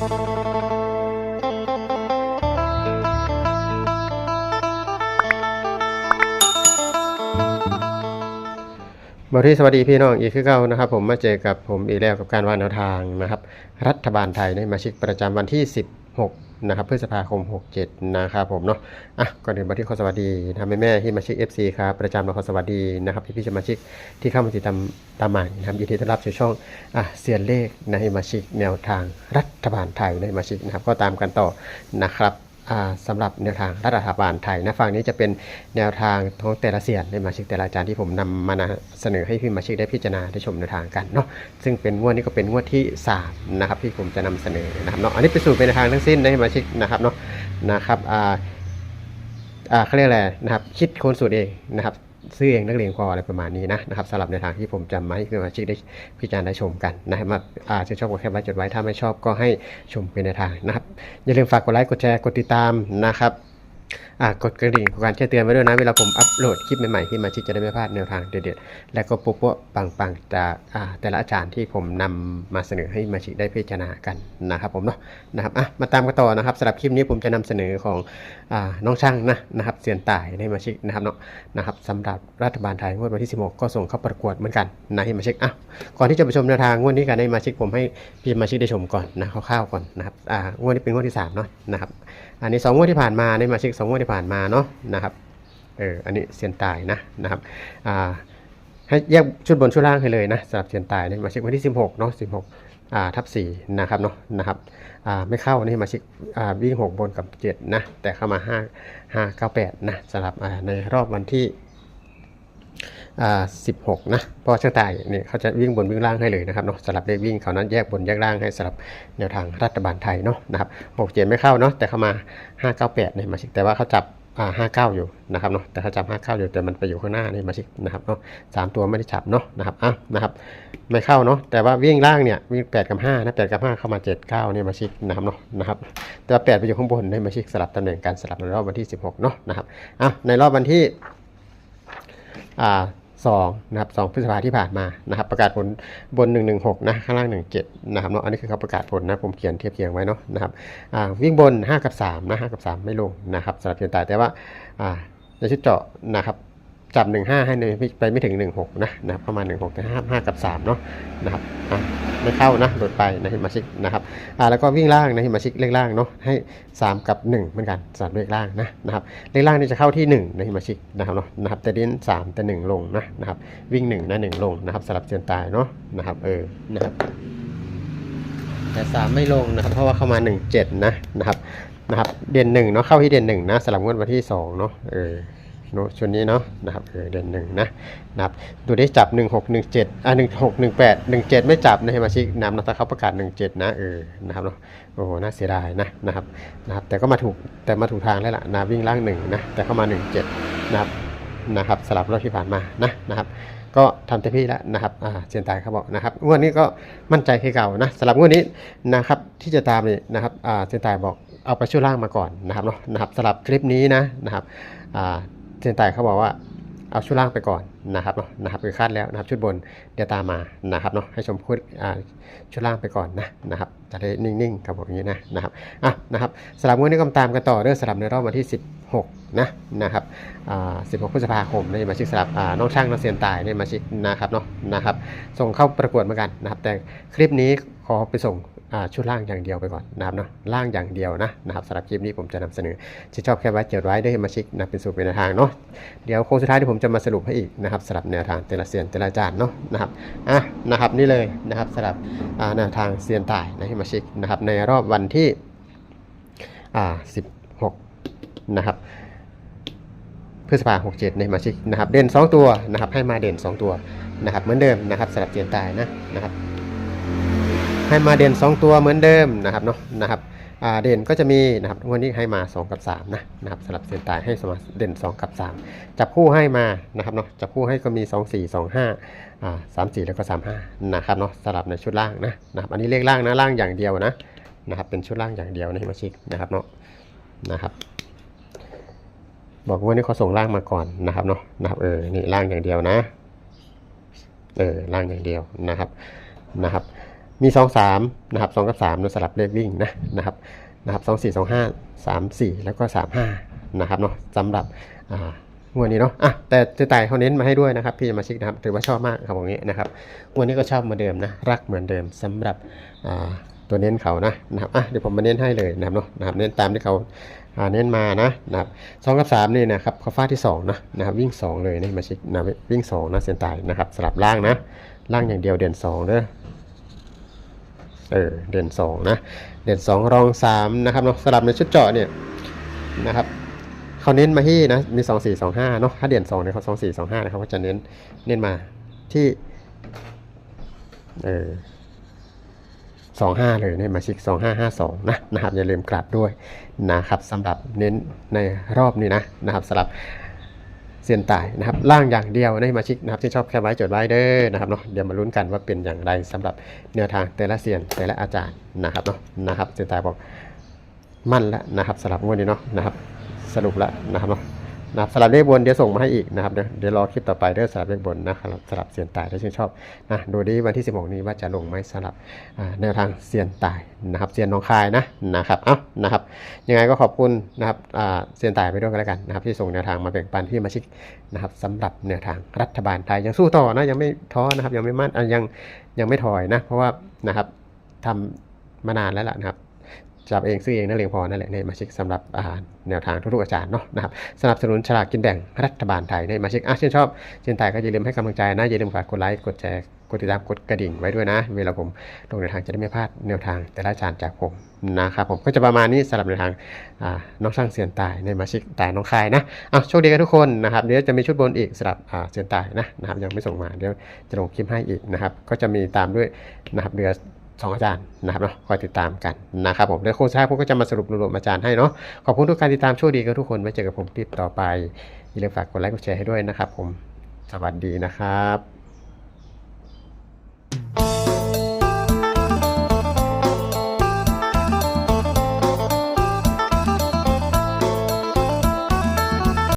บริสวัสดีพี่น้องอีกคือเก่านะครับ ผมมาเจอกับผมอีกแล้วกับการวางแนวทางนะครับ รัฐบาลไทยในมาชิกประจำวันที่ 16 นะครับพฤษภาคม 67 นะครับผมเนาะอะก่อนอื่นบัที่ขอสวัสดีนะแม่แม่ที่มาชิก FC ครับประจำเราขอสวัสดีนะครับพี่พี่สมาชิกที่เข้ามาติดตามตามใหม่นะครับยินดีต้อนรับสู่ช่องอะเสียนเลขในมาชิกแนวทางรัฐบาลไทยในมาชิกนะครับก็ตามกันต่อนะครับ สำหรับแนวทางรัฐบาลไทยนะฝั่งนี้จะเป็นแนวทางของแต่ละเสียนในมาชิกแต่ละอาจารย์ที่ผมนำมานะเสนอให้พี่มาชิกได้พิจารณาได้ชมแนวทางกันเนาะซึ่งเป็นงวดนี้ก็เป็นงวดที่3นะครับที่ผมจะนำเสนอนะครับเนาะอันนี้เป็นสูตรเป็นแนวทางทั้งสิ้นในมาชิกนะครับเนาะนะครับอ่าอ่าเขาเรียกอะไรนะครับคิดค้นสูตรเองนะครับ ซื้อเองนักเรียนพออะไรประมาณนี้นะนะครับสำหรับในทางที่ผมจำไว้คือมาชิกได้พิจารณาได้ชมกันนะครับว่าอาจจะชอบก็แค่ไว้จดไว้ถ้าไม่ชอบก็ให้ชมเป็นในทางนะครับอย่าลืมฝากกดไลค์กดแชร์กดติดตามนะครับ กดกระดิ่งของการแจ้งเตือนไว้ด้วยนะ เวลาผมอัปโหลดคลิปใหม่ๆที่มาชิกจะได้ไม่พลาดแนวทางเด็ดๆ และก็ปุ๊บปปังๆจากอ่แต่ละอาจารย์ที่ผมนำมาเสนอให้มาชิกได้พิจารณากันนะครับผมเนาะนะครับอะมาตามกันต่อนะครับสำหรับคลิปนี้ผมจะนำเสนอของอน้องช่างนะนะครับเสียนต่ายในมาชิกนะครับเนาะนะครับสำหรับรัฐบาลไทยงวดวันที่ 16 ก็ส่งเข้าประกวดเหมือนกันนะให้มาชิกอะก่อนที่จะไปชมแนวทางงวดนี้กันให้มาชิกผมให้พี่มาชิกได้ชมก่อนนะคร่าวๆก่อนนะครับอ่างวดนี้เป็นงวดที่สามเนาะนะครับอันนี้สองงวดที่ผ่านมาในมาช็คสองงวดที่ผ่านมาเนาะนะครับเอออันนี้เซียนตายนะนะครับอ่าให้แยกชุดบนชุดล่างให้เลยนะสำหรับเซียนตายเนี่ยมาเช็ควันที่ 16เนาะ16อ่าทับ4นะครับเนาะนะครับอ่าไม่เข้านี่มาเช็คอ่าวิ่ง6บนกับ7นะแต่เข้ามา5 5 9 8นะสำหรับอ่าในรอบวันที่ 16 นะเพราะช่างตายเนี่ยเขาจะวิ่งบนวิ่งล่างให้เลยนะครับเนาะสลับเลขวิ่งเขานั้นแยกบนแยกล่างให้สลับแนวทางรัฐบาลไทยเนาะนะครับ6 7ไม่เข้าเนาะแต่เข้ามา 598เนี่ยมาชิกแต่ว่าเขาจับอ่า59อยู่นะครับเนาะแต่เขาจับ59อยู่แต่มันไปอยู่ข้างหน้านี่มาชิกนะครับเนาะสามตัวไม่ได้จับเนาะนะครับอะนะครับไม่เข้าเนาะแต่ว่าวิ่งล่างเนี่ยวิ่ง8กับ5นะ8กับ5เข้ามา7 9เนี่ยมาชิกนะครับเนาะนะครับแต่ว่า8ไปอยู่ข้างบนเนี่ยมาชิกสลับตำแหน่งการสลับในรอบวันที่16เนาะนะครับอะในรอบวันที่อ่า สองนะครับสองพฤษภาที่ผ่านมานะครับ ประกาศผลบน 116 นะ ข้างล่าง 17 นะครับเนาะอันนี้คือเขาประกาศผลนะผมเขียนเทียบเคียงไว้เนาะนะครับวิ่งบน 5 กับ 3 นะ 5 กับ 3 ไม่ลงนะครับสำหรับเพียงแต่แต่ว่าในชุดเจาะนะครับ จับ15ให้เลยไปไม่ถึง16นะนะครับประมาณ16แต่5 5กับ3เนาะนะครับไม่เข้านะหลุดไปนะฮิมาชิกนะครับอ่าแล้วก็วิ่งล่างนะฮิมาชิกเลขล่างเนาะให้3กับ1เหมือนกันสำหรับเลขล่างนะนะครับเลขล่างนี่จะเข้าที่1นะฮิมาชิกนะครับเนาะนะครับแต่เดิน3แต่1ลงนะนะครับวิ่ง1นะ1ลงนะครับสำหรับเซียนตายเนาะนะครับเออนะครับแต่3ไม่ลงนะครับเพราะว่าเข้ามา1 7นะนะครับนะครับเด่น1เนาะเข้าที่เด่น1นะสำหรับงวดวันที่2เนาะเออ ชุดนี้เนาะนะครับเออเดนหนึ่งนะนะครับดูได้จับ 1 6 1 7อ่า1 6 1 8 1 7 ไม่จับนะให้มาชิกนำนะถ้าเขาประกาศ 1 7 นะเออนะครับเนาะโอ้โหน่าเสียดายนะนะครับนะครับ แต่ก็มาถูกแต่มาถูกทางแล้วล่ะนะวิ่งล่างหนึ่งนะแต่เข้ามา 1 7 นะครับนะครับสลับรอบที่ผ่านมานะนะครับก็ทำเต็มที่แล้วนะครับอ่าเซียนตายเขาบอกนะครับงวดนี้ก็มั่นใจคือเก่านะสำหรับงวดนี้นะครับที่จะตามนี่นะครับอ่าเซียนตายบอกเอาไปช่วยล่างมาก่อนนะครับเนาะนะครับสำหรับคลิปนี้นะนะครับอ่า เซนไตเขาบอกว่าเอาชุดล่างไปก่อนนะครับเนาะนะครับคือคาดแล้วนะครับชุดบนเดี๋ยวตามมานะครับเนาะให้ชมพูดชุดล่างไปก่อนนะนะครับจะได้นิ่งๆครับผมอย่างนี้นะนะครับอะนะครับสลับงวดนี้ก็ตามกันต่อเรื่องสลับในรอบวันที่ 16นะนะครับอ่า16พฤษภาคมในมาชิกสลับอ่าน้องช่างน้องเซียนตายในมาชิกนะครับเนาะนะครับส่งเข้าประกวดเหมือนกันนะครับแต่คลิปนี้ขอไปส่ง ชุดล่างอย่างเดียวไปก่อนนะครับเนาะล่างอย่างเดียวนะนะครับสำหรับคลิปนี้ผมจะนำเสนอที่ชอบแค่ไว้เจดไว้ด้วยมาชิกนะเป็นสูตรเป็นแนวทางเนาะเดี๋ยวโค้งสุดท้ายที่ผมจะมาสรุปให้อีกนะครับสำหรับแนวทางแต่ละเซียนแต่ละจารย์เนาะนะครับอะนะครับนี่เลยนะครับสำหรับแนวทางเซียนตายนะให้มาชิกนะครับในรอบวันที่อ่า16นะครับพฤษภาหกเจ็ดในมาชิกนะครับเด่น 2 ตัวนะครับให้มาเด่น 2 ตัวนะครับเหมือนเดิมนะครับสำหรับเจียนตายนะนะครับ ให้มาเด่น 2 ตัวเหมือนเดิมนะครับเนาะนะครับเด่นก็จะมีนะครับวันนี้ให้มา 2 กับ 3 นะนะครับสำหรับเซียนตายให้สมาเด่น 2 กับ 3 จับคู่ให้มานะครับเนาะจับคู่ให้ก็มี 2 4 2 5อ่า3 4 แล้วก็ 3 5 นะครับเนาะสลับในชุดล่างนะนะครับอันนี้เลขล่างนะล่างอย่างเดียวนะนะครับเป็นชุดล่างอย่างเดียวนะมาชิกนะครับเนาะนะครับบอกว่านี่เขาส่งร่างมาก่อนนะครับเนาะนะครับเออนี่ร่างอย่างเดียวนะเออร่างอย่างเดียวนะครับนะครับ มีสองสามนะครับสองกับสามเราสลับเลขวิ่งนะนะครับนะครับสองสี่สองห้าสามสี่แล้วก็สามห้านะครับเนาะสำหรับอ่างวดนี้เนาะอะแต่เจะตายเขาเน้นมาให้ด้วยนะครับพี่จะมาชิกนะครับถือว่าชอบมากครับตรงนี้นะครับงวดนี้ก็ชอบเหมือนเดิมนะรักเหมือนเดิมสำหรับอ่าตัวเน้นเขานะนะครับอะเดี๋ยวผมมาเน้นให้เลยนะครับเนาะนะครับเน้นตามที่เขาเน้นมานะนะครับสองกับสามนี่นะครับเขาฟาดที่สองนะนะครับวิ่งสองเลยนี่มาชิกนะวิ่งสองนะเส้นตายนะครับสลับล่างนะล่างอย่างเดียวเด่นสองเด้อ เออเด่นสองนะเด่นสองรองสามนะครับเนาะสลับในชุดเจาะเนี่ยนะครับเขาเน้นมาที่นะมีสองสี่สองห้าเนาะถ้าเด่นสองเนี่ยเขาสองสี่สองห้านะครับก็จะเน้นเน้นมาที่เออสองห้าเลยเนี่ยมาชิกสองห้าห้าสองนะนะครับอย่าลืมกลับด้วยนะครับสำหรับเน้นในรอบนี้นะนะครับสำหรับ เซียนตายนะครับล่างอย่างเดียวในมาชิกนะครับที่ชอบแคปไว้จดไว้เด้อนะครับเนาะเดี๋ยวมาลุ้นกันว่าเป็นอย่างไรสำหรับแนวทางแต่ละเซียนแต่ละอาจารย์นะครับเนาะนะครับเซียนตายบอกมั่นแล้วนะครับสลับงวดนี้เนาะนะครับสรุปแล้วนะครับเนาะ นะครับสลับเลขบนเดี๋ยวส่งมาให้อีกนะครับเดี๋ยวรอคลิปต่อไปเด้อสลับเลขบนนะครับสลับเซียนตายถ้าชื่นชอบนะดูดีวันที่ 16 นี้ว่าจะลงไหมสลับแนวทางเซียนตายนะครับเซียนน้องคายนะนะครับเอ้านะครับยังไงก็ขอบคุณนะครับเซียนตายไปด้วยกันแล้วกันนะครับที่ส่งแนวทางมาแบ่งปันที่มาชิกนะครับสำหรับแนวทางรัฐบาลไทยยังสู้ต่อนะยังไม่ท้อนะครับยังไม่มั่นยังยังไม่ถอยนะเพราะว่านะครับทำมานานแล้วล่ะนะครับ จับเองซื้อเองนั่นเองพอนั่นแหละในมาชิกสำหรับอาหารแนวทางทุกๆอาจารย์เนาะนะครับสนับสนุนฉลากกินแบ่งรัฐบาลไทยในมาชิกอะชื่นชอบเซียนตายก็อย่าลืมให้กำลังใจนะอย่าลืมฝากกดไลค์กดแชร์กดติดตามกดกระดิ่งไว้ด้วยนะ เวลาผมลงแนทางจะได้ไม่พลาดแนวทางแต่ละอาจารย์จากผมนะครับผมก็จะประมาณนี้สำหรับแนทางน้องช่างเสียนตายในมาชิกตายน้องคายนะอะโชคดีกันทุกคนนะครับเดี๋ยวจะมีชุดบนอีกสำหรับเสียนตายนะนะครับยังไม่ส่งมาเดี๋ยวจะลงคลิปให้อีกนะครับก็จะมีตามด้วยนะครับเดือ สองอาจารย์นะครับเนาะคอยติดตามกันนะครับผมเดี๋ยวโค้ชชาผมก็จะมาสรุปรวมอาจารย์ให้เนาะขอบคุณทุกการติดตามโชคดีกันทุกคนไว้เจอกับผมติดต่อไปอย่าลืมฝากกดไลค์กดแชร์ให้ด้วยนะครับผมสวัสดีนะครับ